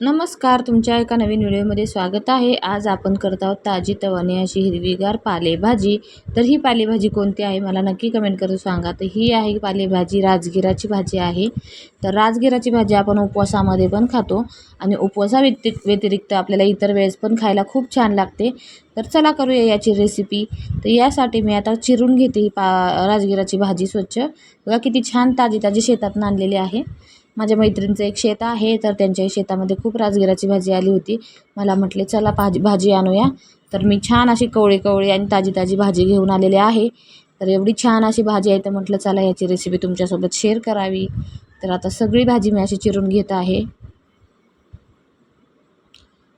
नमस्कार तुमच्या एका नवीन व्हिडिओमध्ये स्वागत आहे. आज आपण करत आहोत ताजी तवाने अशी हिरवीगार पालेभाजी. तर ही पालेभाजी कोणती आहे मला नक्की कमेंट करून सांगा. तर ही आहे पालेभाजी राजगिराची भाजी आहे. तर राजगिराची भाजी आपण उपवासामध्ये पण खातो आणि उपवासा व्यतिरिक्त आपल्याला इतर वेळेस पण खायला खूप छान लागते. तर चला करूया याची रेसिपी तर यासाठी मी आता चिरून घेते ही पा राजगिराची भाजी स्वच्छ. बघा किती छान ताजी ताजी शेतातून आणलेली आहे. माझ्या मैत्रिणीचं एक शेत आहे तर त्यांच्या शेतामध्ये खूप राजगिराची भाजी आली होती. मला म्हटले चला भाजी भाजी आणूया. तर मी छान अशी कवळी कवळी आणि ताजी ताजी भाजी घेऊन आलेली आहे. तर एवढी छान अशी भाजी आहे तर म्हटलं चला याची रेसिपी तुमच्यासोबत शेअर करावी. तर आता सगळी भाजी मी अशी चिरून घेत आहे.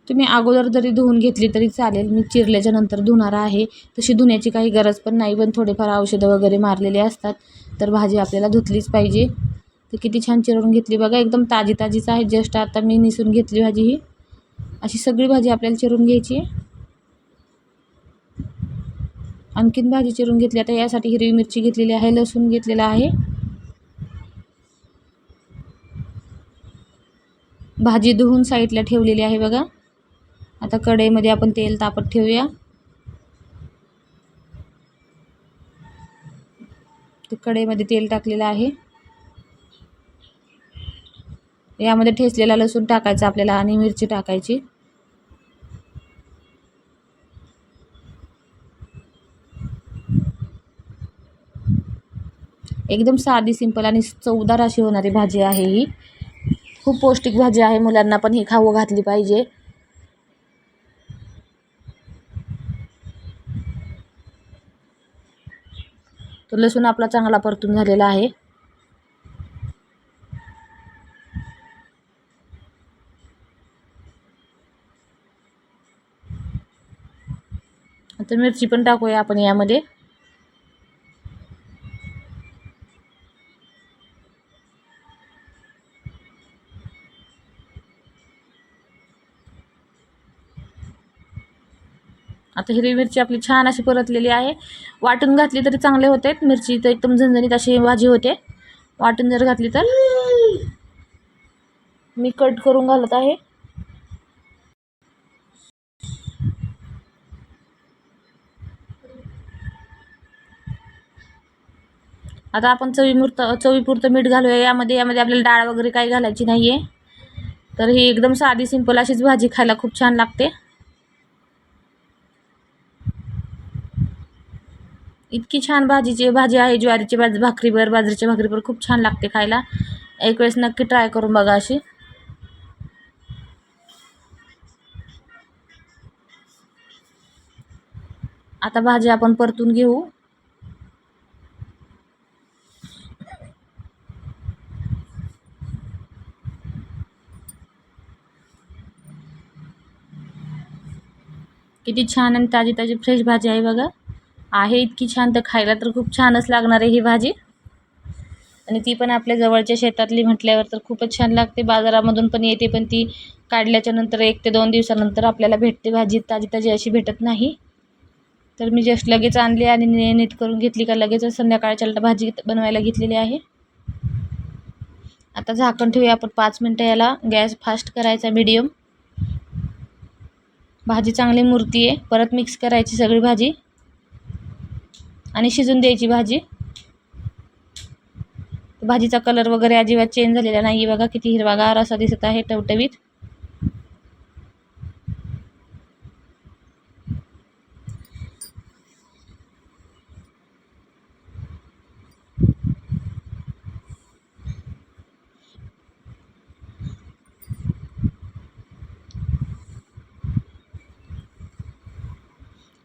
तुम्ही अगोदर जरी धुवून घेतली तरी चालेल मी चिरल्याच्या नंतर धुणार आहे. तशी धुण्याची काही गरज पण नाही पण थोडेफार औषधं वगैरे मारलेले असतात तर भाजी आपल्याला धुतलीच पाहिजे. तर किती छान चिरून घेतली बघा एकदम ताजी ताजीच आहे जस्ट आता मी निसून घेतली भाजी ही. अशी सगळी भाजी आपल्याला चिरून घ्यायची. आहे आणखीन भाजी चिरून घेतली आता यासाठी हिरवी मिरची घेतलेली आहे लसूण घेतलेला आहे. भाजी धुवून साईडला ठेवलेली आहे बघा. आता कढईमध्ये आपण तेल तापत ठेवूया. तर कढईमध्ये तेल टाकलेलं आहे. यामध्ये ठेचलेला लसूण टाकायचा आपल्याला आणि मिरची टाकायची. एकदम साधी सिंपल आणि चवदार अशी होणारी भाजी आहे ही. खूप पौष्टिक भाजी आहे मुलांना पण ही खाऊ घातली पाहिजे. तो लसूण आपला चांगला परतून झालेला आहे. आता मिरची पण टाकूया आपण यामध्ये. आता हिरवी मिरची आपली छान अशी परतलेली आहे. वाटून घातली तरी चांगले होते. मिरची तर एकदम झणझणीत अशी भाजी होते. वाटून जर घातली तर. मी कट करून घालत आहे. आता आपण चवीमुर्त चवीपुरतं मीठ घालूया. यामध्ये यामध्ये आपल्याला डाळ वगैरे काही घालायची नाही आहे तर ही एकदम साधी सिंपल अशीच भाजी खायला खूप छान लागते. इतकी छान भाजीची भाजी आहे ज्वारीची भाज भाकरीवर बाजरीच्या भाकरीवर खूप छान लागते खायला. एक वेळेस नक्की ट्राय करून बघा अशी. आता भाजी आपण परतून घेऊ. किती छान आणि ताजी ताजी फ्रेश भाजी आहे बघा. आहे इतकी छान तर खायला तर खूप छानच लागणार आहे ही भाजी. आणि ती पण आपल्या जवळच्या शेतातली म्हटल्यावर तर खूपच छान लागते. बाजारामधून पण येते पण ती काढल्याच्या नंतर एक ते दोन दिवसानंतर आपल्याला भेटते भाजी. ताजी ताजी अशी भेटत नाही. तर मी जस्ट लगेच आणली आणि नीट करून घेतली का लगेच संध्याकाळच्या भाजी बनवायला घेतलेली आहे. आता झाकण ठेवूया आपण पाच मिनटं याला गॅस फास्ट करायचा मिडियम. भाजी चांगली मुरती आहे परत मिक्स करायची सगळी भाजी. आणि शिजून द्यायची भाजी. भाजीचा कलर वगैरे अजिबात चेंज झालेला नाही बघा. किती हिरवागार असा दिसत आहे टवटवीत.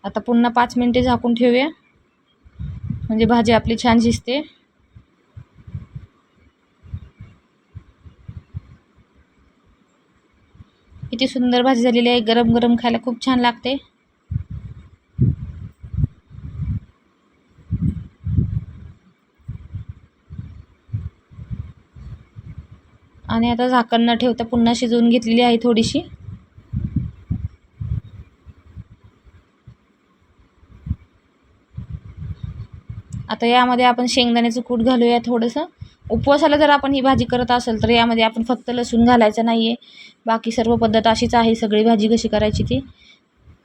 आता पुन्हा पाच मिनटे झाकून ठेवूया. म्हणजे भाजी आपली छान शिजते. किती सुंदर भाजी झालेली आहे. गरम गरम खायला खूप छान लागते. आणि आता झाकण न ठेवता पुन्हा शिजवून घेतलेली आहे थोडीशी. आता यामध्ये आपण शेंगदाण्याचं कूट घालूया थोडंसं. उपवासाला जर आपण ही भाजी करत असेल तर यामध्ये आपण फक्त लसूण घालायचं नाही आहे बाकी सर्व पद्धत अशीच आहे सगळी भाजी कशी करायची ती.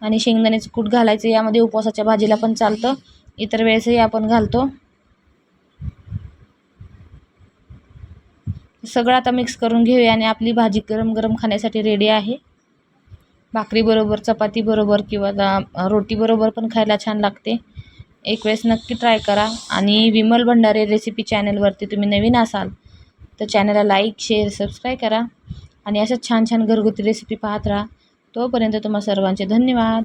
आणि शेंगदाण्याचं कूट घालायचं यामध्ये उपवासाच्या भाजीला पण चालतं. इतर वेळेसही आपण घालतो. सगळं आता मिक्स करून घेऊया आणि आपली भाजी गरम गरम खाण्यासाठी रेडी आहे. भाकरीबरोबर चपातीबरोबर किंवा रोटीबरोबर पण खायला छान लागते. एक वेळेस नक्की ट्राय करा. आणि विमल भंडारे रेसिपी चॅनलवरती तुम्ही नवीन असाल तर चॅनलला लाईक शेअर सबस्क्राईब करा. आणि अशाच छान छान घरगुती रेसिपी पाहत राहा. तोपर्यंत तुम्हा सर्वांचे धन्यवाद.